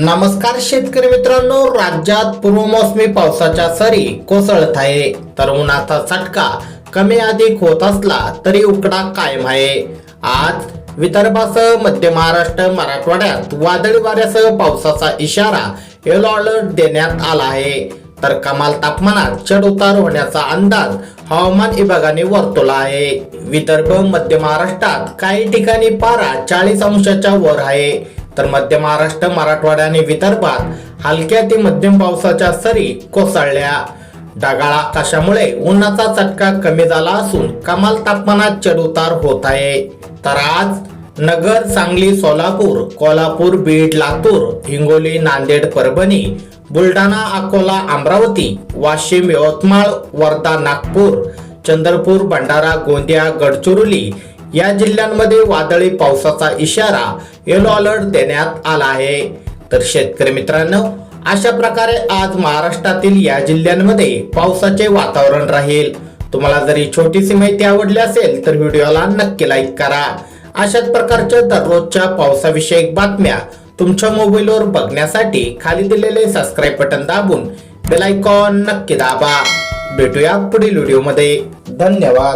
नमस्कार शेतकरी मित्रांनो राज्यात पूर्वमोसमी पावसाच्या सरी कोसळत आहे. तर उन्हाचा चटका कमी अधिक होत असला तरी उकडा कायम आहे. आज विदर्भासह मध्य महाराष्ट्र मराठवाड्यात वादळी वाऱ्यासह पावसाचा इशारा येलो अलर्ट देण्यात आला आहे. तर कमाल तापमानात चढ उतार होण्याचा अंदाज हवामान विभागाने वर्तवला आहे. विदर्भ मध्य महाराष्ट्रात काही ठिकाणी पारा चाळीस अंशाच्या वर आहे. तर मध्य महाराष्ट्र मराठवाडा आणि विदर्भात हलक्या ते मध्यम पावसाच्या सरी कोसळल्या. ढगाळ आकाशामुळे उन्हाचा चटका कमी झाला असून कमाल तापमानात चढउतार होत आहे. तर आज नगर सांगली सोलापूर कोल्हापूर बीड लातूर हिंगोली नांदेड परभणी बुलढाणा अकोला अमरावती वाशिम यवतमाळ वर्धा नागपूर चंद्रपूर भंडारा गोंदिया गडचिरोली या जिल्ह्यांमध्ये वादळी पावसाचा इशारा येलो अलर्ट देण्यात आला आहे. तर शेतकरी मित्रांनो अशा प्रकारे आज महाराष्ट्रातील या जिल्ह्यांमध्ये पावसाचे वातावरण राहील. तुम्हाला जर ही छोटीशी माहिती आवडली असेल तर व्हिडिओला नक्की लाईक करा. अशाच प्रकारच्या दररोजच्या पावसाविषयक बातम्या तुमच्या मोबाईलवर बघण्यासाठी खाली दिलेले सबस्क्राईब बटन दाबून बेल आयकॉन नक्की दाबा. भेटूया पुढील व्हिडिओमध्ये धन्यवाद.